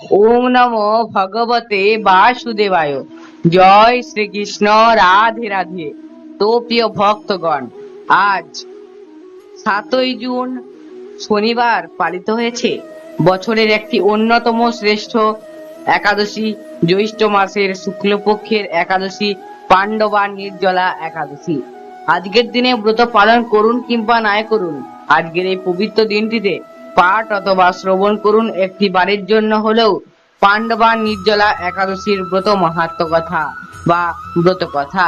ওম নমো ভগবতে বাসুদেবায়। জয় শ্রীকৃষ্ণ, রাধে রাধে। তো প্রিয় ভক্তগণ, আজ সাতই জুন শনিবার পালিত হয়েছে বছরের একটি অন্যতম শ্রেষ্ঠ একাদশী, জ্যৈষ্ঠ মাসের শুক্লপক্ষের একাদশী, পাণ্ডবা নির্জলা একাদশী। আজকের দিনে ব্রত পালন করুন কিংবা নাই করুন। আজকের এই পবিত্র দিনটিতে পাঠ অথবা শ্রবণ করুন একটি বারের জন্য হলেও পাণ্ডবা নির্জলা একাদশীর ব্রত মাহাত্ম কথা বা ব্রত কথা।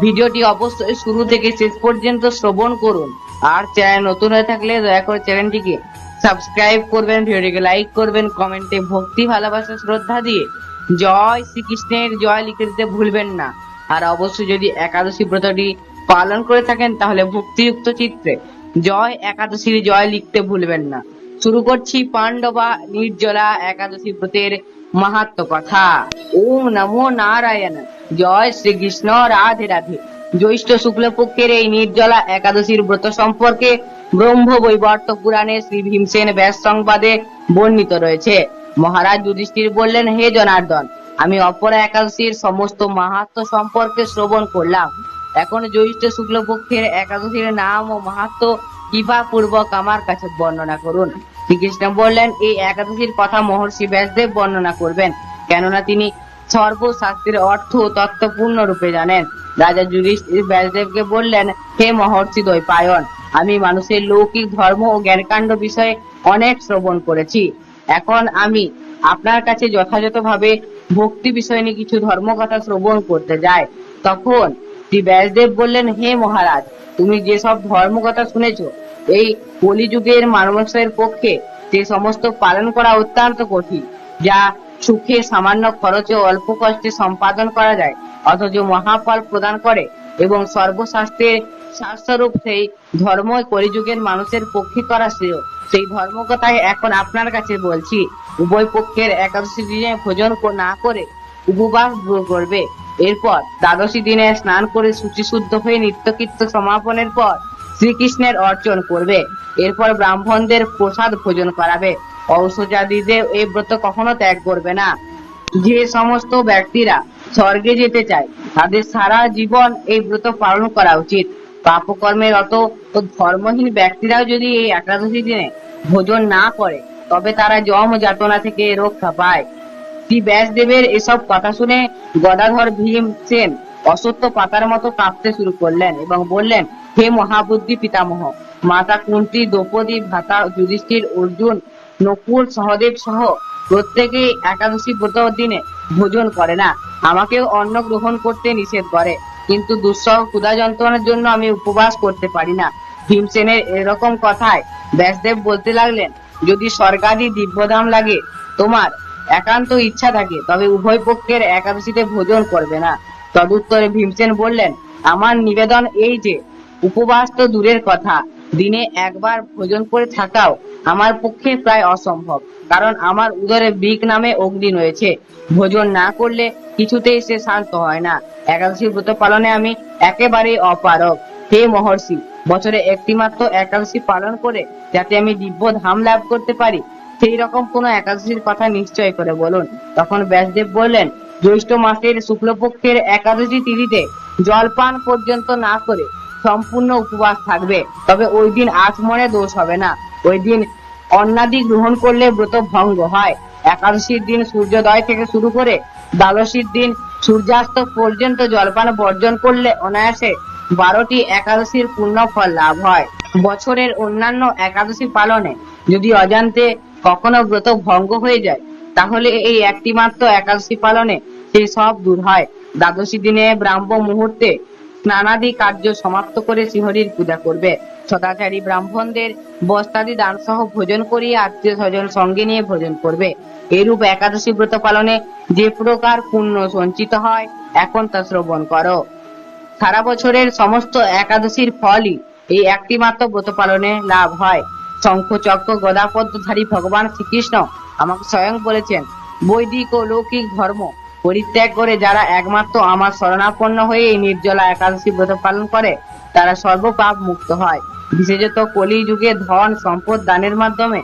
ভিডিওটি অবশ্যই শুরু থেকে শেষ পর্যন্ত শ্রবণ করুন। আর চ্যানেল নতুন হয়ে থাকলে দয়া করে চ্যানেলটিকে সাবস্ক্রাইব করবেন, ভিডিওটিকে লাইক করবেন, কমেন্টে ভক্তি, ভালোবাসা, শ্রদ্ধা দিয়ে জয় শ্রীকৃষ্ণের জয় লিখে দিতে ভুলবেন না। আর অবশ্যই যদি একাদশী ব্রতটি পালন করে থাকেন তাহলে ভক্তিযুক্ত চিত্রে জয় একাদশীর জয় লিখতে ভুলবেন না। শুরু করছি পাণ্ডবা নির্জলা একাদশী ব্রতের মাহাত্ম কথা। ওম নমো নারায়ণ। জয় শ্রীকৃষ্ণ রাধে রাধে। জ্যৈষ্ঠ শুক্লপক্ষের এই নির্জলা একাদশীর ব্রত সম্পর্কে ব্রহ্ম বৈবর্ত পুরাণে শ্রী ভীমসেন ব্যাস সংবাদে বর্ণিত রয়েছে। মহারাজ যুধিষ্ঠির বললেন, হে জনার্দন, আমি অপরা একাদশীর সমস্ত মাহাত্ম সম্পর্কে শ্রবণ করলাম। এখন জ্যৈষ্ঠ শুক্লপক্ষের একাদশীর নাম ও মাহাত্ম কৃপা পূর্বক আমার কাছে বর্ণনা করুন। শ্রীকৃষ্ণ বললেন, এই একাদশীর কথা মহর্ষি ব্যাসদেব বর্ণনা করবেন, কেননা তিনি সর্বশাস্ত্রের অর্থ ও তত্ত্ব পূর্ণ রূপে জানেন। রাজা যুধিষ্ঠির ব্যাসদেবকে বললেন, হে মহর্ষি দ্বৈপায়ন, আমি মানুষের লৌকিক ধর্ম ও জ্ঞানকাণ্ড বিষয়ে অনেক শ্রবণ করেছি। এখন আমি আপনার কাছে যথাযথভাবে ভক্তি বিষয় নিয়ে কিছু ধর্মকথা শ্রবণ করতে যাই। তখন শ্রী ব্যাসদেব বললেন, হে মহারাজ, তুমি যেসব ধর্মকথা শুনেছো, এই কলিযুগের মানুষের পক্ষে যে সমস্ত পালন করা অত্যন্ত কঠিন, যা সুখে সামান্য খরচে অল্প কষ্টে সম্পাদন করা যায়, অথচ মহাফল প্রদান করে এবং সর্বশাস্ত্রের শাস্ত্ররূপ সেই ধর্ম কলিযুগের মানুষের পক্ষে করা শ্রেয়। সেই ধর্মকথাই এখন আপনার কাছে বলছি, উভয় পক্ষের একাদশী দিনে ভোজন না করে উপবাস করবে। এরপর দ্বাদশী দিনে স্নান করে শুচিশুদ্ধ হয়ে নিত্যকীর্ত সমাপনের পর শ্রীকৃষ্ণের অর্চন করবে। এরপর ব্রাহ্মণদের প্রসাদ ভোজন করাবে। ঔষধাদিদের এই ব্রত কখনো ত্যাগ করবে না। যে সমস্ত ব্যক্তিরা স্বর্গে যেতে চায়, তাদের সারা জীবন এই ব্রত পালন করা উচিত। পাপকর্মের অত ধর্মহীন ব্যক্তিরাও যদি এই একাদশী দিনে ভোজন না করে, তবে তারা যম যাতনা থেকে রক্ষা পায়। শ্রী ব্যাসদেবের এসব কথা শুনে গদাধর ভীম সেন অসত্য পাতার মতো কাঁপতে শুরু করলেন এবং বললেন, হে মহাবুদ্ধি পিতামহ, মাতা কুন্তি, দ্রৌপদী, ভ্রাতা যুধিষ্ঠির, অর্জুন, নকুল, সহদেব সহ প্রত্যেকেই একাদশী ব্রত দিনে ভোজন করে না। আমাকেও অন্ন গ্রহণ করতে নিষেধ করে, কিন্তু দুঃসহ ক্ষুধা যন্ত্রণার জন্য আমি উপবাস করতে পারি না। ভীমসেনের এরকম কথায় ব্যাসদেব বলতে লাগলেন, যদি স্বর্গাদি দিব্যধাম লাগে তোমার একান্ত ইচ্ছা থাকে, তবে উভয় পক্ষের একাদশীতে ভোজন করবে না। তদুত্তরে ভীমসেন বললেন, আমার নিবেদন এই যে, উপবাস তো দূরের কথা, দিনে একবার ভোজন করে থাকাও আমার পক্ষে প্রায় অসম্ভব, কারণ আমার উদরে বিক নামে অগ্নি রয়েছে। ভোজন না করলে কিছুতেই সে শান্ত হয় না। একাদশী ব্রত পালনে আমি একেবারেই অপারক হে মহর্ষি, বছরে একটি মাত্র একাদশী পালন করে যাতে আমি দিব্য ধাম লাভ করতে পারি সেই রকম কোন একাদশীর কথা নিশ্চয় করে বলুন। তখন ব্যাসদেব বললেন, জ্যৈষ্ঠ মাসের শুক্লপক্ষের একাদশী তিথিতে জলপান পর্যন্ত না করে সম্পূর্ণ উপবাস থাকবে। তবে ওই দিন আচমনে দোষ হবে না। ওই দিন অন্নাদি গ্রহণ করলে ব্রত ভঙ্গ হয়। একাদশীর দিন সূর্যোদয় থেকে শুরু করে দ্বাদশীর দিন সূর্যাস্ত পর্যন্ত জলপান বর্জন করলে অনায়াসে বারোটি একাদশীর পূর্ণ ফল লাভ হয়। বছরের অন্যান্য একাদশী পালনে যদি অজান্তে কখনো ব্রত ভঙ্গ হয়ে যায়, তাহলে এই একটি মাত্র একাদশী পালনে সেই সব দূর হয়। দ্বাদশী দিনে ব্রাহ্ম মুহূর্তে স্নানাদি কার্য সমাপ্ত করে শ্রীহরির পূজা করবে। সদাচারী ব্রাহ্মণদের বস্তাদি দান সহ ভোজন করিয়ে আত্মীয় স্বজন সঙ্গে নিয়ে ভোজন করবে। এরূপ একাদশী ব্রত পালনে যে প্রকার পুণ্য সঞ্চিত হয়, এখন তা শ্রবণ করো। সারা বছরের সমস্ত একাদশীর ফলই এই একটি মাত্র ব্রত পালনে লাভ হয়। শঙ্খ চক্র গদা পদ্মধারী ভগবান শ্রীকৃষ্ণ আমাকে স্বয়ং বলেছেন, বৈদিক ও লৌকিক ধর্ম পরিত্যাগ করে যারা একমাত্র আমার শরণাপন্ন হয়ে এই নির্জলা একাদশী ব্রত পালন করে, তারা সর্বপাপ মুক্ত হয়। বিশেষত কলি যুগে ধন, সম্পদ, দানের মাধ্যমে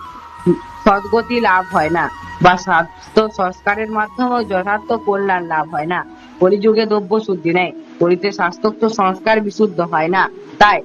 সদ্গতি লাভ হয় না বা স্বাস্থ্য সংস্কারের মাধ্যমেও যথার্থ কল্যাণ লাভ হয় না। কলিযুগে দ্রব্য শুদ্ধি নেই, কলিতে শাস্ত্রোক্ত সংস্কার বিশুদ্ধ হয় না। তাই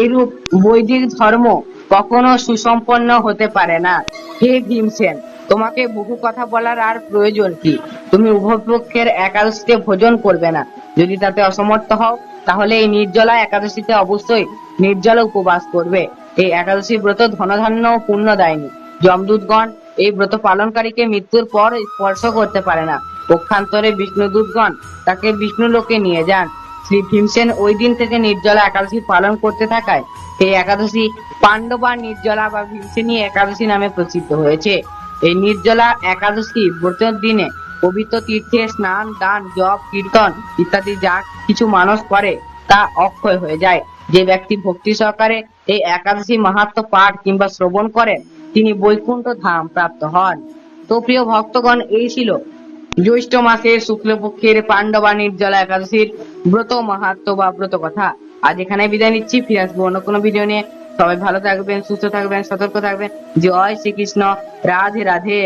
এইরূপ বৈদিক ধর্ম কখনো সুসম্পন্ন হতে পারে না। হে ভীমসেন তোমাকে বহু কথা বলার আর প্রয়োজন কি? তুমি উভয় পক্ষের একাদশীতে ভোজন করবে না। যদি তাতে অসমর্থ হও, তাহলে এই নির্জলা একাদশীতে অবশ্যই নির্জলা উপবাস করবে। এই একাদশী ব্রত ধনধান্য পুণ্য দেয়নি যমদূতগণ এই ব্রত পালনকারীকে মৃত্যুর পর স্পর্শ করতে পারে না। পক্ষান্তরে বিষ্ণুদূতগণ তাকে বিষ্ণু লোকে নিয়ে যান। শ্রী ভীমসেন ওই দিন থেকে নির্জলা একাদশী পালন করতে থাকায় এই একাদশী পাণ্ডবা নির্জলা বা ভীমসেনী একাদশী নামে প্রসিদ্ধ হয়েছে। এই নির্জলা একাদশী ব্রতের দিনে পবিত্র তীর্থে স্নান, দান, জপ, কীর্তন ইত্যাদি যা কিছু মানুষ করে তা অক্ষয় হয়ে যায়। যে ব্যক্তি ভক্তি সহকারে এই একাদশী মাহাত্ম পাঠ কিংবা শ্রবণ করেন, তিনি বৈকুণ্ঠ ধাম প্রাপ্ত হন। তো প্রিয় ভক্তগণ, এই ছিল জ্যৈষ্ঠ মাসের শুক্লপক্ষের পাণ্ডবা নির্জলা একাদশীর ব্রত মাহাত্ম বা ব্রত কথা। আজ এখানে বিদায় নিচ্ছি, ফিরে আসব। অন্য কোনো ভিডিও নিয়ে। সবাই ভালো থাকবেন, সুস্থ থাকবেন, সতর্ক থাকবেন। জয় শ্রীকৃষ্ণ। রাধে রাধে।